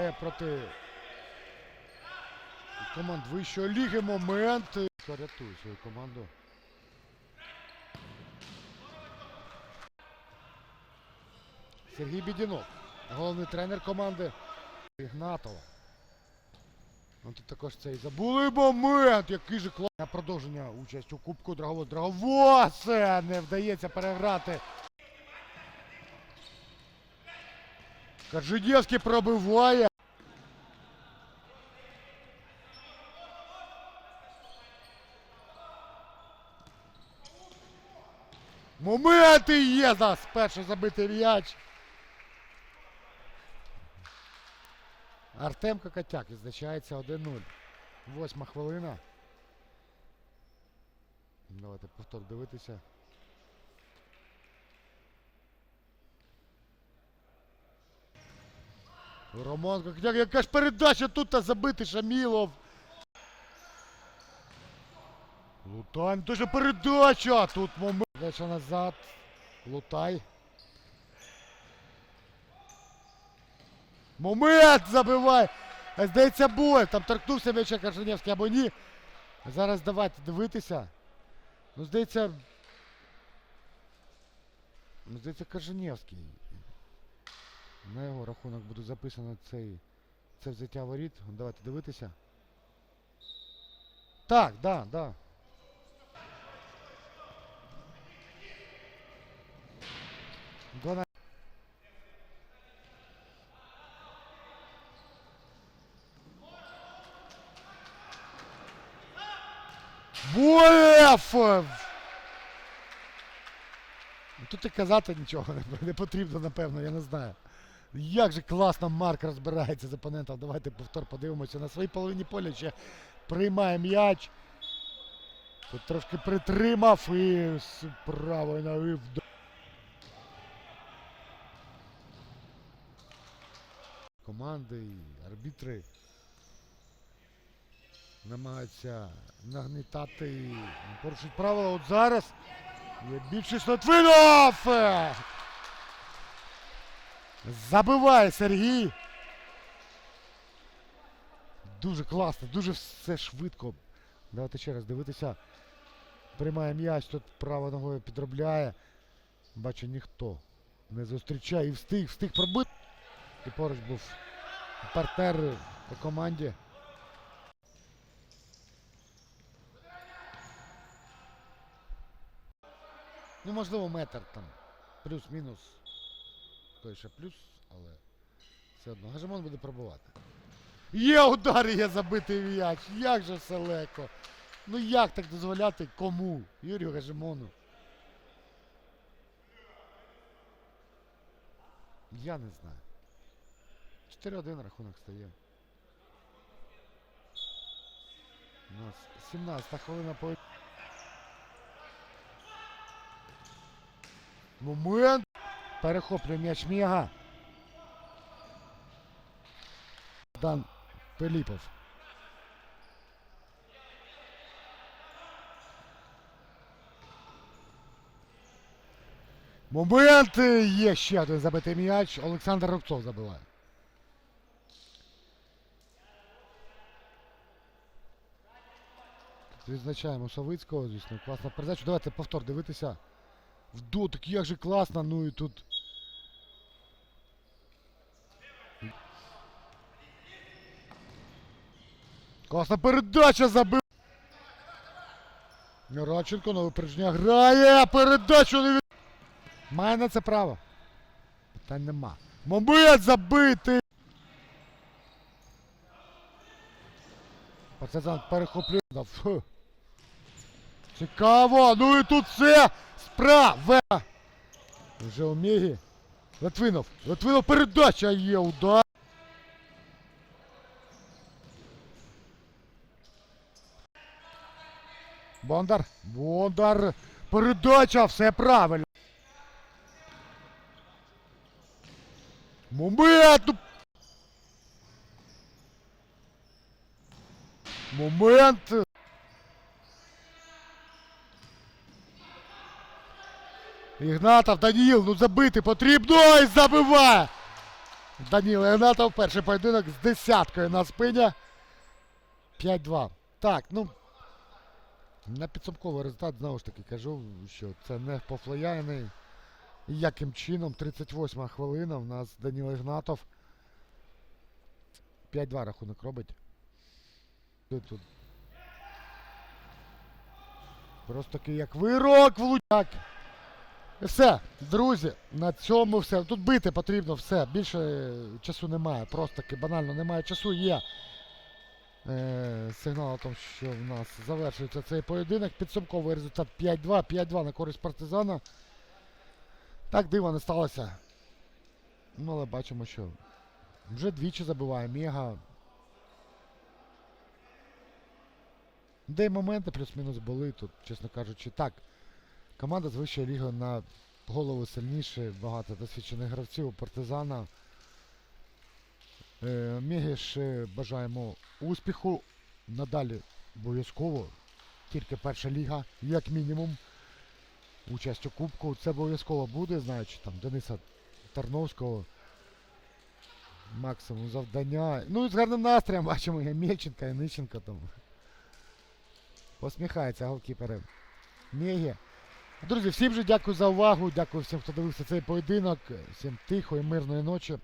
Е, Проти команд вищої ліги момент. Рятує свою команду. Сергій Бідінов, головний тренер команди Ігнатова. Ну тут також цей забули момент, який же клас. На продовження участь у Кубку Драговоз. Драговоз не вдається переграти. Коржидєвський пробиває. Моменти є зараз перший забитий м'яч. Артем Кокотяк відзначається 1-0. Восьма хвилина. Давайте повтор дивитися. Роман яка ж передача тут та забитий Шамілов. Лутай, дуже передача! Тут момент. Передача назад. Лутай. Момент забивай! Здається, бой. Там торкнувся м'яча Корженєвський або ні. Зараз давайте дивитися. Ну, здається. Ну, здається, Корженєвський. На його рахунок буде записано цей, це взяття воріт. Давайте дивитися. Так, да, да. Дона... Тут і казати нічого не потрібно, напевно, я не знаю. Як же класно Марк розбирається з опонентом. Давайте повтор подивимося. На своїй половині поля ще приймає м'яч. Тут трошки притримав і з правої ноги вд... Команди і арбітри намагаються нагнітати і порушити правила. От зараз є більшість Литвинов! Забиває Сергій. Дуже класно, дуже все швидко. Давайте ще раз дивитися. Приймає м'яч, тут правою ногою підробляє. Бачу, ніхто не зустрічає і встиг, встиг пробити. І поруч був партнер по команді. Ну, можливо, метр там. Плюс-мінус. Той ще плюс, але все одно. Гажемон буде пробувати. Є удар, є забитий м'яч. Як же все легко. Ну як так дозволяти кому? Юрію Гажемону. Я не знаю. 4-1 рахунок стає. У нас 17 хвилина по. Момент. Перехоплює м'яч Міга. Дан Пиліпов. Момент є ще один забитий м'яч. Олександр Рубцов забиває. Відзначаємо Савицького, звісно, класна передача. Давайте повтор дивитися. В дотик, як же класно, ну і тут. Класна передача забив. Радченко на випередження грає. Передачу не від... Має на це право. Питань нема. Момент забитий. Партизан перехоплює. Цікаво. Ну і тут все справа. Вже Омегі. Литвинов. Литвинов передача є удар. Бондар. Бондар. Передача. Все правильно. Момент. Момент. Ігнатов, Даніїл, ну забити потрібно і забиває. Даніло Ігнатов, перший поєдинок з десяткою на спині. 5-2. Так, ну. На підсумковий результат знову ж таки кажу, що це не пофлояний. І яким чином, 38 хвилина, в нас Даніло Ігнатов. 5-2 рахунок робить. Тут. Просто таки як вирок влучак. І все, друзі, на цьому все. Тут бити потрібно все. Більше е, часу немає. Просто таки банально немає часу. Є сигнал о тому, що в нас завершується цей поєдинок. Підсумковий результат 5-2. 5-2 на користь партизана. Так диво не сталося. Ну, але бачимо, що вже двічі забиває Мега. Де моменти плюс-мінус були тут, чесно кажучи, так. Команда з вищої ліги на голову сильніше, багато досвідчених гравців у партизана. Е, Мегі ще бажаємо успіху. Надалі обов'язково. Тільки перша ліга, як мінімум. Участь у Кубку. Це обов'язково буде, знаючи там Дениса Тарновського. Максимум завдання. Ну і з гарним настроєм бачимо Мельченка, і Нищенка там. Посміхається голкіпери. Мегі. Друзі, всім же дякую за увагу. Дякую всім, хто дивився цей поєдинок. Всім тихої, мирної ночі.